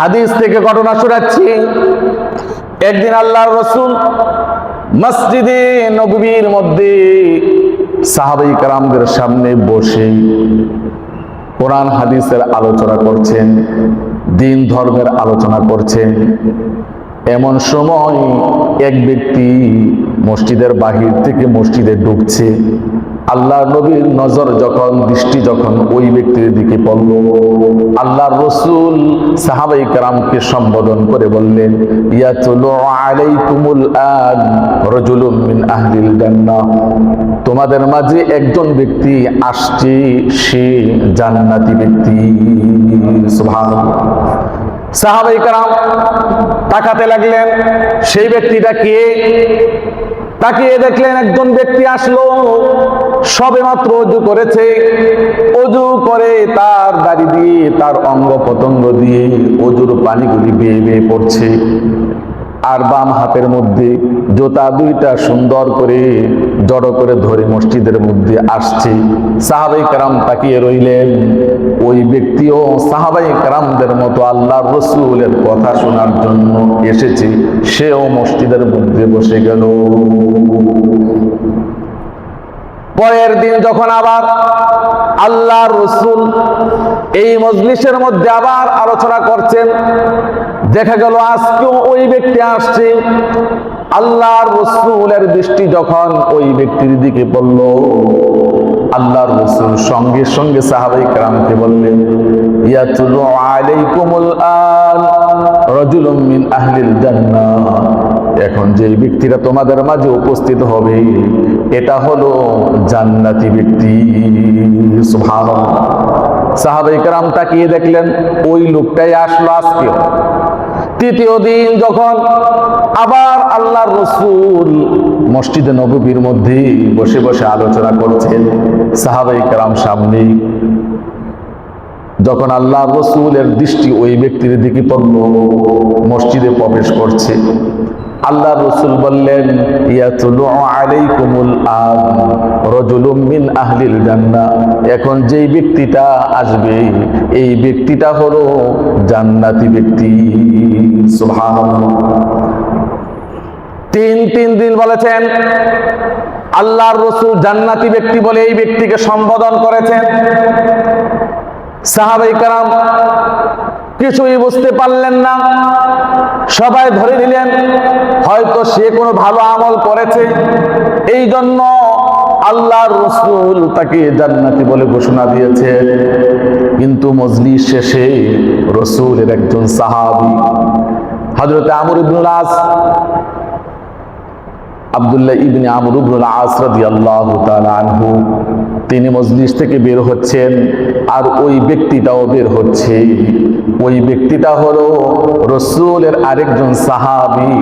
হাদিস থেকে ঘটনা শোনাচ্ছি। একদিন আল্লাহর রসুল মসজিদে নবীর মধ্যে সাহাবাই কারামদের সামনে বসে কোরআন হাদিসের আলোচনা করছেন, দিন ধর্মের আলোচনা করছেন। এমন সময় এক ব্যক্তি মসজিদের বাহির থেকে মসজিদে ঢুকছে। আল্লাহ নবীর নজর যখন, দৃষ্টি যখন ওই ব্যক্তির দিকে পড়ল, আল্লাহর রসুল সাহাবাই কারামকে সম্বোধন করে বললেন আলাইকুমুল আন রাজুলুম মিন আহলিল জান্নাহ। তোমাদের মাঝে একজন ব্যক্তি আসছে, সে জান্নাতি ব্যক্তি। সাহাবাই কারাম তাকাতে লাগলেন, সেই ব্যক্তিটা কে? তাকিয়ে দেখলেন একজন ব্যক্তি আসলো। সবে মাত্র অজু করেছে। অজু করে তার দাড়ি দিয়ে, তার অঙ্গ পতঙ্গ দিয়ে অজুর পানিগুলি বেয়ে বেয়ে পড়ছে। আর বাম হাতের মধ্যে জোতা দুইটা সুন্দর করে জড়ো করে ধরে মসজিদের মধ্যে আসছে। সাহাবাই কারাম তাকিয়ে রইলেন। ওই ব্যক্তিও সাহাবাই কারামদের মতো আল্লাহ রসুলের কথা শোনার জন্য এসেছে। সেও মসজিদের মধ্যে বসে গেল। পরের দিন যখন আবার আল্লাহ রসুল এই মজলিসের মধ্যে আবার আলোচনা করছেন, দেখা গেল আজকেও ওই ব্যক্তি আসছে। আল্লাহর রসুলের দৃষ্টি যখন ওই ব্যক্তির দিকে পড়ল, আল্লাহর রসুল সঙ্গে সঙ্গে সাহাবাই কারামকে বললেন ইয়াতুলু আলাইকুমুল আন রাজুলুম মিন আহলিল জান্নাহ। এখন যে ব্যক্তিরা তোমাদের মাঝে উপস্থিত হবে, এটা হলো জান্নাতি ব্যক্তি। সুবহানাল্লাহ। সাহাবাই কারাম তাকিয়ে দেখলেন, ওই লোকটাই আসলো আজকেও তৃতীয় দিন যখন আবার আল্লাহ রসুল মসজিদে নববীর মধ্যে বসে বসে আলোচনা করছেন সাহাবাই কারাম সামনে। যখন আল্লাহ রসুলের দৃষ্টি ওই ব্যক্তির দিকে পড়ল, মসজিদে প্রবেশ করছে। আল্লাহ রসুল বললেন আহলিল জান্নাহ। এখন যেই ব্যক্তিটা আসবে, এই ব্যক্তিটা হলো জান্নাতি ব্যক্তি। তিন তিন দিন বলেছেন, আল্লাহর রসুল জান্নাতি ব্যক্তি বলে এই ব্যক্তিকে সম্বোধন করেছেন। সাহাবাই কারাম কিছুই বুঝতে পারলেন না। সবাই ধরে নিলেন, হয়তো সে কোনো ভালো আমল করেছে। এই জন্য আল্লাহর রসুল তাকে জান্নাতি বলে ঘোষণা দিয়েছে। কিন্তু মজলি শেষে রসুলের একজন সাহাবি হজরত আমর ইবনুল আস আবদুল্লাহ ইবনে আমর ইবনুল আস রাদিয়াল্লাহু আনহু, তিনি মজলিস থেকে বের হচ্ছেন আর ওই ব্যক্তিটাও বের হচ্ছে। ওই ব্যক্তিটা হলো রসুলের আরেকজন সাহাবি,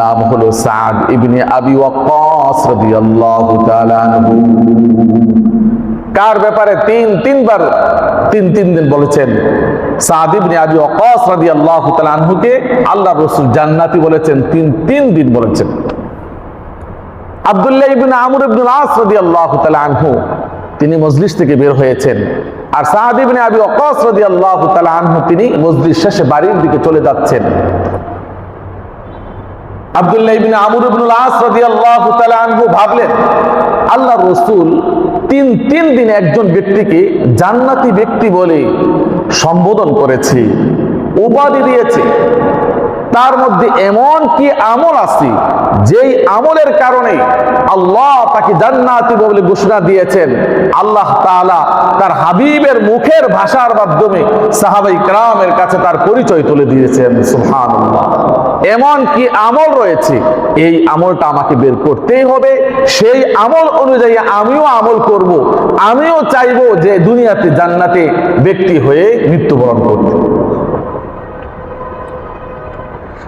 নাম হলো সাদ ইবনে আবি ওয়াক্কাস রাদিয়াল্লাহু আনহু। কার ব্যাপারে তিন, তিনবার, তিন তিন দিন বলেছেন? সাদ ইবনে আবি আনহুকে আল্লাহ রসুল জান্নাতি বলেছেন, তিন তিন দিন বলেছেন। আবদুল্লাহ ইবিন আমর ইবনুল আস রাদিয়াল্লাহু তাআলা আনহু, তিনি মজলিস থেকে বের হয়েছেন। আর সাহাদ ইবনে আবি ওয়াক্কাস রাদিয়াল্লাহু তাআলা আনহু, তিনি মজলিস শেষে বাড়ির দিকে চলে যাচ্ছেন। আবদুল্লাহ ইবিন আমর ইবনুল আস রাদিয়াল্লাহু তাআলা আনহু ভাবলেন আল্লাহ রসুল তিন তিন দিন একজন ব্যক্তিকে জান্নাতি ব্যক্তি বলে সম্বোধন করেছে, উপাধি দিয়েছে। তার মধ্যে এমন কি আমল আছে, যেই আমলের কারণে আল্লাহ তাকে জান্নাতি বলে ঘোষণা দিয়েছেন। আল্লাহ তাআলা তার হাবিবের মুখের ভাষার মাধ্যমে সাহাবাই ক্রামের কাছে তার পরিচয় তুলে দিয়েছেন। সুবহানাল্লাহ। এমন কি আমল রয়েছে, এই আমলটা আমাকে বের করতেই হবে। সেই আমল অনুযায়ী আমিও আমল করব, আমিও চাইব যে দুনিয়াতে জান্নাতে ব্যক্তি হয়ে মৃত্যুবরণ করতে।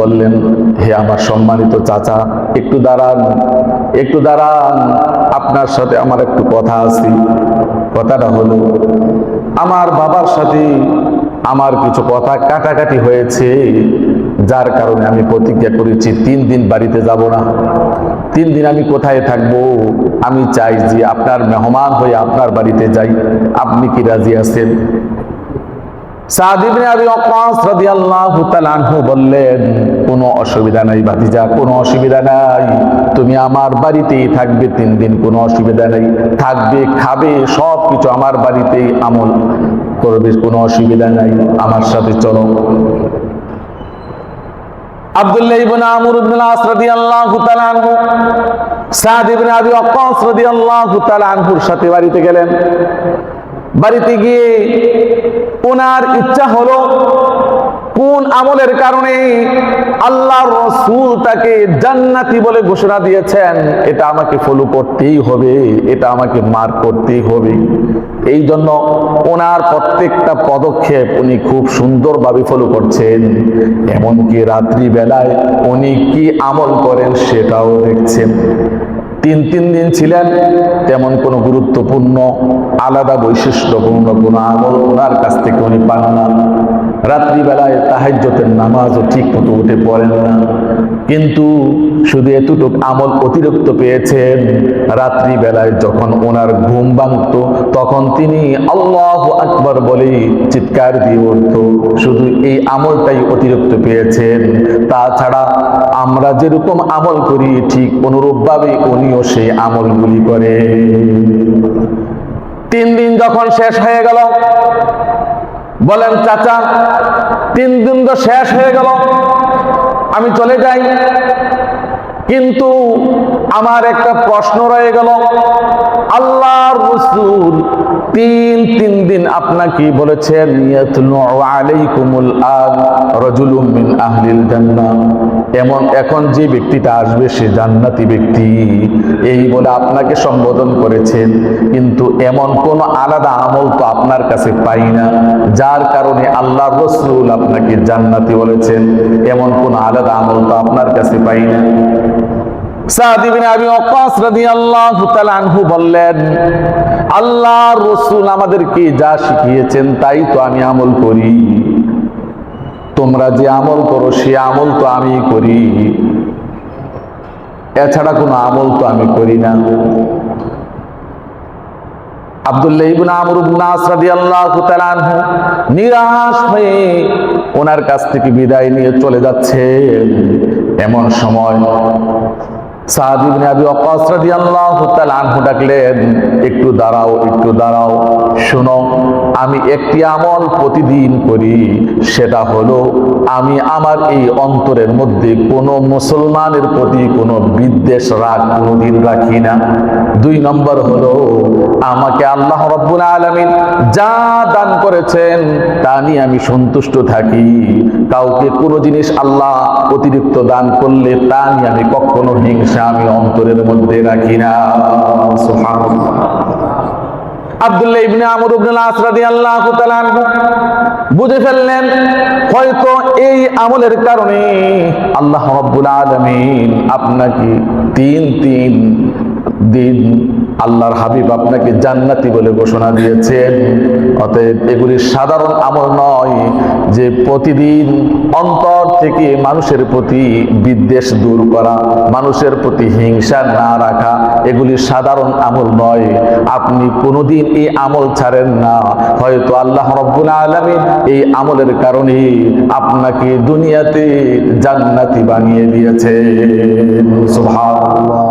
বললেন, হে আমার সম্মানিত চাচা, একটু দাঁড়ান একটু দাঁড়ান, আপনার সাথে আমার একটু কথা আছে। কথাটা হলো, আমার বাবার সাথে আমার কিছু কথা কাটাকাটি হয়েছে, যার কারণে আমি প্রতিজ্ঞা করেছি তিন দিন বাড়িতে যাব না। তিন দিন আমি কোথায় থাকব? আমি চাই যে আপনার মেহমান হয়ে আপনার বাড়িতে যাই। আপনি কি রাজি আছেন? সাদ ইবনে আবি ওয়াক্কাস রাদিয়াল্লাহু তাআলা আনহু বললেন, কোনো অসুবিধা নাই ভাতিজা, কোনো অসুবিধা নাই। তুমি আমার বাড়িতেই থাকবে তিন দিন, কোনো অসুবিধা নাই। থাকবে, খাবে সব কিছু আমার বাড়িতেই আমল করবে, কোনো অসুবিধা নাই। আমার সাথে চলো। আব্দুল্লাহ ইবনে আমর ইবনে আস রাদিয়াল্লাহু তাআলা আনহু, সাদ ইবনে আবি ওয়াক্কাস রাদিয়াল্লাহু তাআলা আনহুর সাথে বাড়িতে গেলেন। বাড়িতে গিয়ে ওনার ইচ্ছা হলো কোন আমলের কারণে আল্লাহ রসুল তাকে জান্নাতি বলে ঘোষণা দিয়েছেন? এটা আমাকে ফলো করতেই হবে, এটা আমাকে মার করতেই হবে। এই জন্য ওনার প্রত্যেকটা পদক্ষেপ উনি খুব সুন্দরভাবে ফলো করছেন। এমনকি রাত্রিবেলায় উনি কি আমল করেন সেটাও দেখছেন। তিন তিন দিন ছিলেন, তেমন কোনো গুরুত্বপূর্ণ, আলাদা বৈশিষ্ট্যপূর্ণ কোনো আমল ওনার কাছ থেকে উনি পান না। রাত্রিবেলায় তাহাজ্যতের নামাজও ঠিক মতো উঠে পড়েন না। কিন্তু শুধু এতটুক আমল অতিরিক্ত পেয়েছেন। রাত্রিবেলায় যখন ওনার ঘুম ভাঙত, তখন তিনি আল্লাহ আকবর বলে চিৎকার দিয়ে উঠত, শুধু এই আমলটাই অতিরিক্ত পেয়েছেন। তাছাড়া আমরা যেরকম আমল করি, ঠিক অনুরূপভাবে উনিও সেই আমলগুলি করে তিন দিন যখন শেষ হয়ে গেল, বলেন, চাচা, তিন দিন তো শেষ হয়ে গেল, আমি চলে যাই। কিন্তু আমার একটা প্রশ্ন রয়ে গেল। রসুল তিন তিন দিন আপনাকে বলেছেন আলাইকুমুল আন রাজুলুম মিন এমন এখন যে ব্যক্তিটা আসবে, সে জান্নাতি ব্যক্তি। এই বলে আপনাকে সম্বোধন করেছেন, কিন্তু এমন কোন আলাদা আমল তো আপনার কাছে পাই না, যার কারণে আল্লাহ রসুল আপনাকে জান্নাতি বলেছেন। এমন কোন আলাদা আমল তো আপনার কাছে পাই না। আল্লাহর রাসূল আমাদেরকে যা শিখিয়েছেন তাই তো আমি আমল করি। তোমরা যে আমল করো, সে আমল তো আমি করি। এছাড়া কোনো আমল তো আমি করি না। আব্দুল্লাহ ইবনে আমর ইবনে আস রাদিয়াল্লাহু তাআলা আনহু নিরাশ হয়ে ওনার কাছ থেকে বিদায় নিয়ে চলে যাচ্ছে এমন সময় সাদ ইবনে আবি একটু দাঁড়াও একটু দাঁড়াও, শোনো, আমি একটি আমল প্রতিদিন করি, সেটা হলো আমি আমার এই অন্তরের মধ্যে কোনো মুসলমানের প্রতি কোনো বিদ্বেষ, রাগ কোনোদিন রাখি না। দুই নম্বর হলো, আমাকে আল্লাহ রব্বুল আলামিন যা দান করেছেন, তা নিয়ে আমি সন্তুষ্ট থাকি। কাউকে কোনো জিনিস আল্লাহ অতিরিক্ত দান করলে, তা নিয়ে আমি কখনো হিংসা আমি অন্তরের মধ্যে রাখি না। আব্দুল্লাহ ইবনে আমর ইবনে আস রাদিয়াল্লাহু তাআলা বুঝে ফেললেন, হয়তো এই আমলের কারণে আল্লাহ রাব্বুল আলামিন আপনাকে তিন তিন দিন আল্লাহর হাবিব আপনাকে জান্নাতি বলে ঘোষণা দিয়েছেন অতএব এগুলি সাধারণ আমল নয় যে প্রতিদিন অন্তর থেকে মানুষের প্রতি বিদ্বেষ দূর করা, মানুষের প্রতি হিংসা না রাখা, এগুলি সাধারণ আমল নয়। আপনি কোনোদিন এই আমল ছাড়েন না। হয়তো আল্লাহ রব্বুল আলমিন এই আমলের কারণে আপনাকে দুনিয়াতে জান্নাতি বানিয়ে দিয়েছে। সুবহানাল্লাহ।